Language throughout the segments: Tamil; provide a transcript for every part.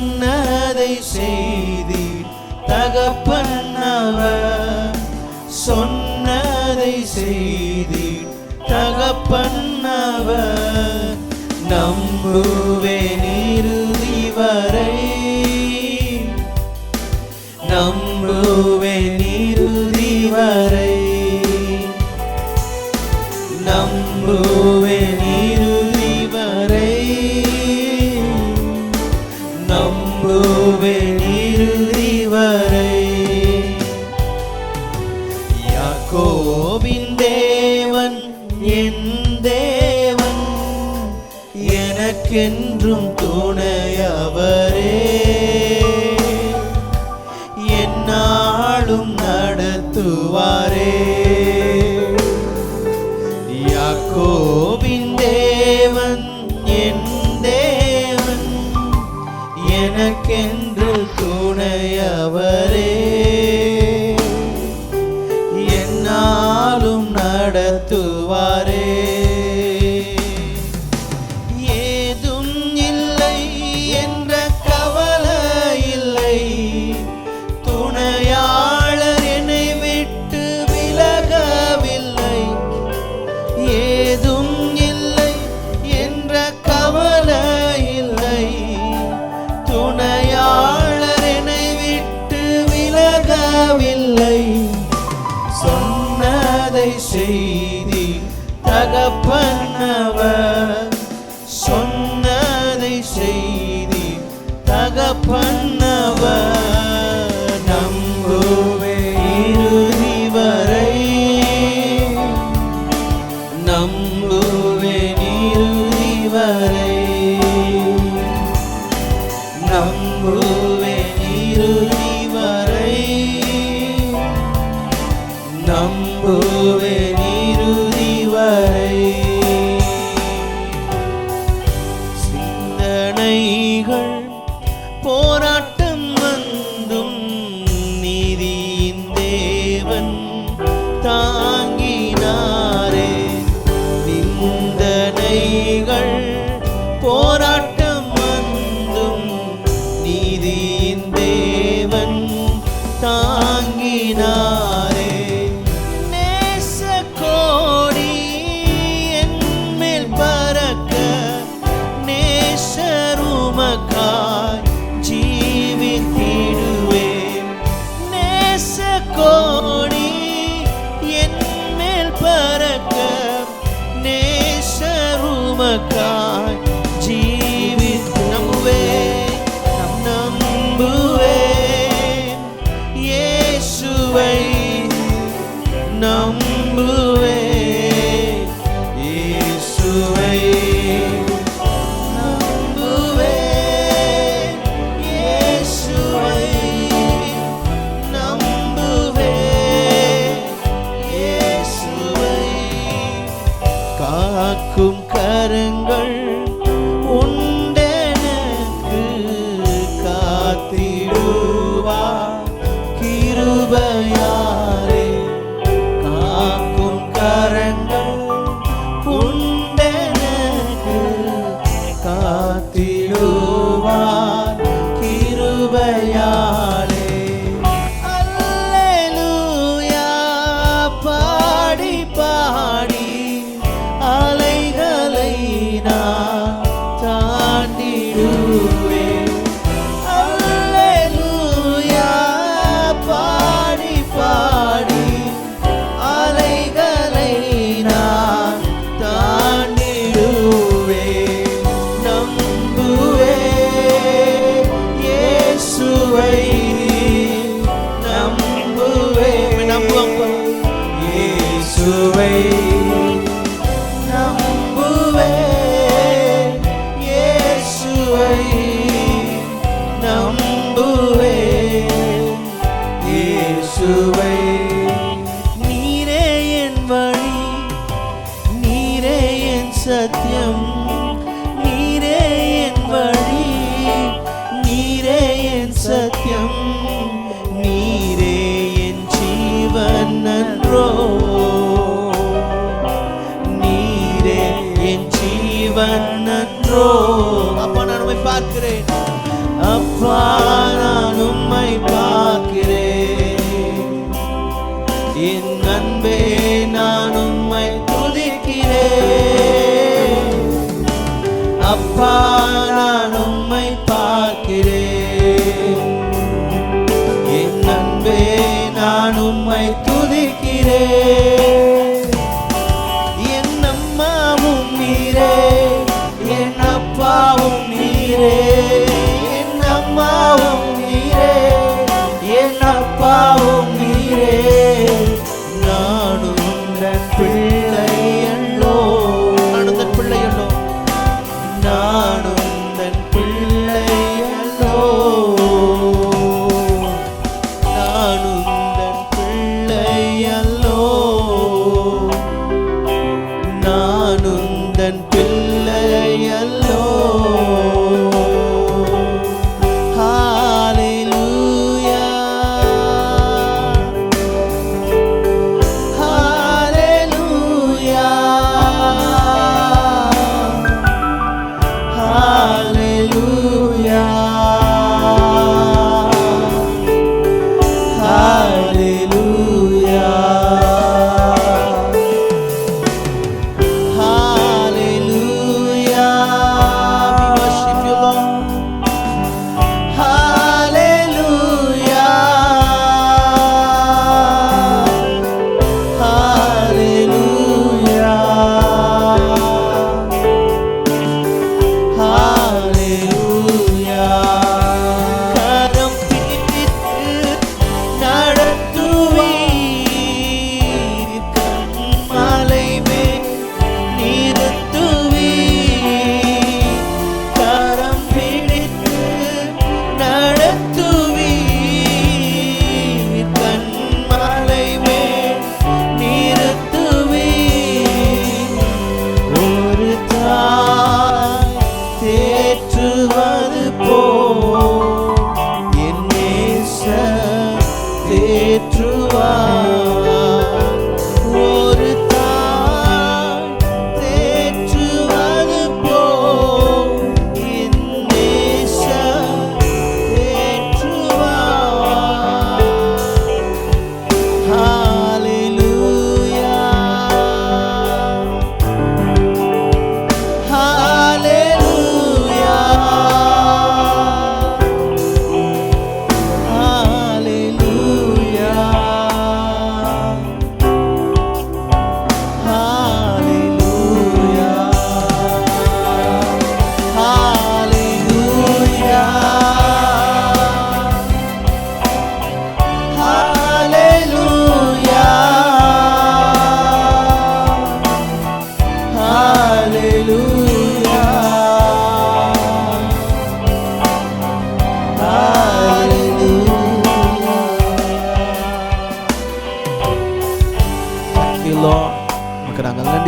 சொன்னதை செய்தி தகப்பன் அவர் சொன்னதை செய்தி தகப்பன் அவர் நம்புவேன் இறுதி வரை நம்புவேன் கோவின் தேவன் என் தேவன் எனக்கென்றும் துணையவரே. என்னாலும் நடத்துவாரே. யாக்கோவின் தேவன் வார்த்தை செய்தி தகப்பனவர் சொன்னதை செய்தி தகப்பனவர் நம்புவே യേശുവേ அப்பா நான் உம்மை பார்க்கிறேன். என் அன்பே நான் உம்மை துதிக்கிறேன்.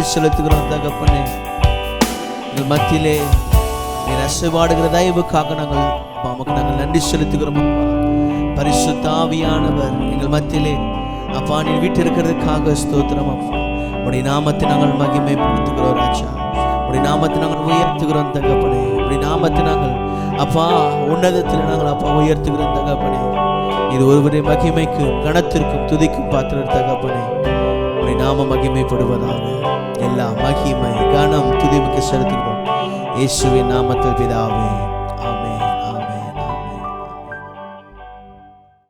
நன்றி செலுத்துகிறோம் தகப்பனே. எங்கள் மத்தியிலே நீர் அசைவாடுகிற தயவுக்காக நாங்கள் உமக்கு நாங்கள் நன்றி செலுத்துகிறோம் அப்பா. பரிசுத்தாவியானவர் எங்கள் மத்தியிலே அப்பா நீ வீட்டு இருக்கிறதுக்காக ஸ்தோத்திரம் அப்பா. உடைய நாமத்தை நாங்கள் மகிமைப்படுத்துகிறோம் ராஜா. உடைய நாமத்தை நாங்கள் உயர்த்துகிறோம் தகப்பனே. உடைய நாமத்தை நாங்கள் அப்பா உன்னதத்தில் நாங்கள் அப்பா உயர்த்துகிறோம் தகப்பனே. இது ஒருவரை மகிமைக்கும் கணத்திற்கும் துதிக்கும் பாத்திரம் தகப்பனே. உடைய நாம மகிமைப்படுவதாக. எல்லா மகிமை கனம் துதிவுக்கு செலுத்துகிறோம். இயேசுவின் நாமத்தில் பிதாவே.